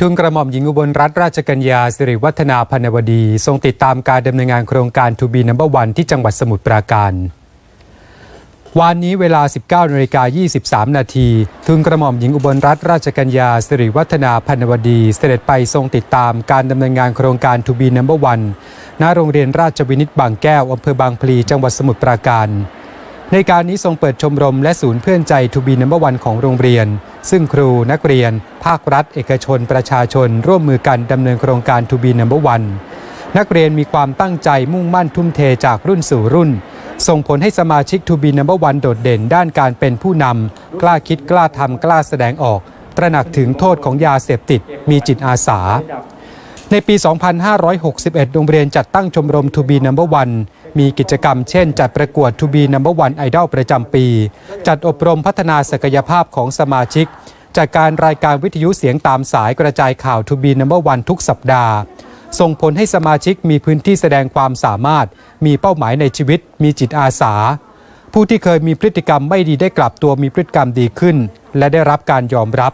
ทุนกระหม่อมหญิงอุบลรัตนราชกัญญาสิริวัฒนาพันวดี ทรงติดตามการดำเนินงานโครงการทูบีนัมเบอร์วันที่จังหวัดสมุทรปราการ วันนี้เวลา 19นาฬิกา23 นาทีทุนกระหม่อมหญิงอุบลรัตนราชกัญญาสิริวัฒนาพันวดี เสด็จไปทรงติดตามการดำเนินงานโครงการทูบีนัมเบอร์วันณโรงเรียนราชวินิตบางแก้วอำเภอบางพลีจังหวัดสมุทรปราการ ในการนี้ทรงเปิดชมรมและศูนย์เพื่อนใจทูบีนัมเบอร์วันของโรงเรียน ซึ่งครูนักเรียน ภาครัฐ เอกชน ประชาชน ร่วมมือกันดำเนินโครงการทูบีนัมเบอร์วันนักเรียนมีความตั้งใจมุ่งมั่นทุ่มเทจากรุ่นสู่รุ่น ส่งผลให้สมาชิกทูบีนัมเบอร์วันโดดเด่นด้านการเป็นผู้นำกล้าคิดกล้าทำกล้าแสดงออก ตระหนักถึงโทษของยาเสพติดมีจิตอาสา ในปี 2561 โรงเรียนจัดตั้งชมรม To be Number One มีกิจกรรมเช่น จัดประกวด To be Number One Idol ประจำปี จัดอบรมพัฒนาศักยภาพของสมาชิกจัดการรายการวิทยุเสียงตามสายกระจายข่าว To be Number One ทุกสัปดาห์ ส่งผลให้สมาชิกมีพื้นที่แสดงความสามารถ มีเป้าหมายในชีวิต มีจิตอาสา ผู้ที่เคยมีพฤติกรรมไม่ดีได้กลับตัวมีพฤติกรรมดีขึ้น และได้รับการยอมรับ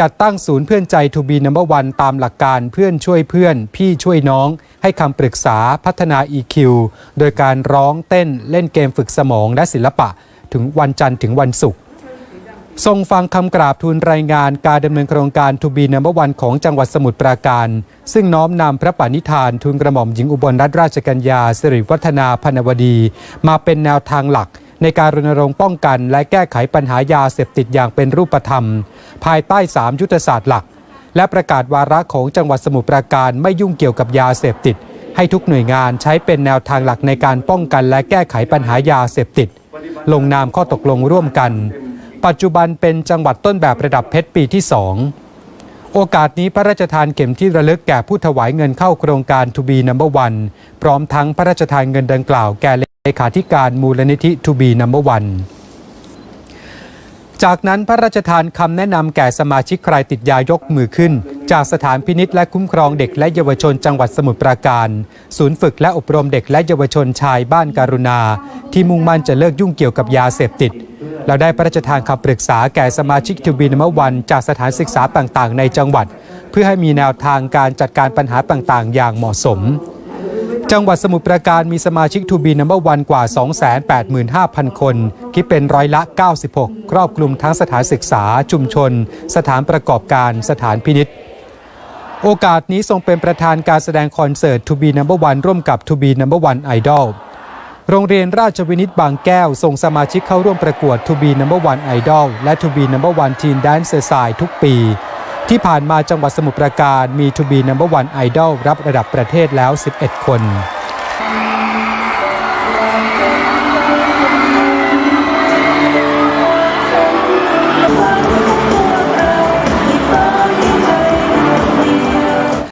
จัดตั้งศูนย์เพื่อนใจทูบีนัมเบอร์วันตามหลักการเพื่อนช่วยเพื่อน พี่ช่วยน้อง ให้คำปรึกษาพัฒนา EQ โดยการร้องเต้นเล่นเกมฝึกสมองและศิลปะ ถึงวันจันทร์ถึงวันศุกร์ทรงฟังคำกราบทูลรายงานการดำเนินโครงการทูบีนัมเบอร์วันของจังหวัดสมุทรปราการ ซึ่งน้อมนำพระปณิธานทูลกระหม่อมหญิงอุบลรัตนราชกัญญาสิริวัฒนาพนวดี มาเป็นแนวทางหลัก ในการรณรงค์ป้องกัน และแก้ไขปัญหายาเสพติดอย่างเป็นรูปธรรม ภายใต้ 3 ยุทธศาสตร์หลัก และประกาศวาระของจังหวัดสมุทรปราการไม่ยุ่งเกี่ยวกับยาเสพติด ให้ทุกหน่วยงานใช้เป็นแนวทางหลักในการป้องกัน และแก้ไขปัญหายาเสพติด ลงนามข้อตกลงร่วมกัน ปัจจุบันเป็นจังหวัดต้นแบบระดับเพชรปีที่2โอกาสนี้พระราชทานเข็มที่ระลึกแก่ผู้ถวายเงินเข้าโครงการ To be Number One พร้อมทั้งพระราชทานเงินดังกล่าวแก่ เลขาธิการมูลนิธิ To be Number One จากนั้นพระราชทานคำแนะนำแก่สมาชิกใครติดยายกมือขึ้น จากสถานพินิษและคุ้มครองเด็กและเยาวชนจังหวัดสมุทรปราการ ศูนย์ฝึกและอบรมเด็กและเยาวชนชายบ้านการุณา ที่มุ่งมั่นจะเลิกยุ่งเกี่ยวกับยาเสพติด เราได้พระราชทานคำปรึกษาแก่สมาชิกทูบีนมวัน จากสถานศึกษาต่างๆ ในจังหวัด เพื่อให้มีแนวทางการจัดการปัญหาต่างๆ อย่างเหมาะสม จังหวัดสมุทรปราการมีสมาชิกทูบีนัมเบอร์วันกว่า 285,000 คน คิดเป็นร้อยละ 96 ครอบคลุมทั้งสถานศึกษา ชุมชน สถานประกอบการ สถานพินิษโอกาสนี้ทรงเป็นประธานการแสดงคอนเสิร์ตทูบีนัมเบอร์วันร่วมกับทูบีนัมเบอร์วันไอดอลโรงเรียนราชวินิตบางแก้ว ส่งสมาชิกเข้าร่วมประกวด To be Number One Idol และ To be Number One Teen Dancer Side ทุกปี ที่ผ่านมาจังหวัดสมุทรปราการมีทูบีนัมเบอร์วันไอดอลรับระดับประเทศแล้ว 11 คน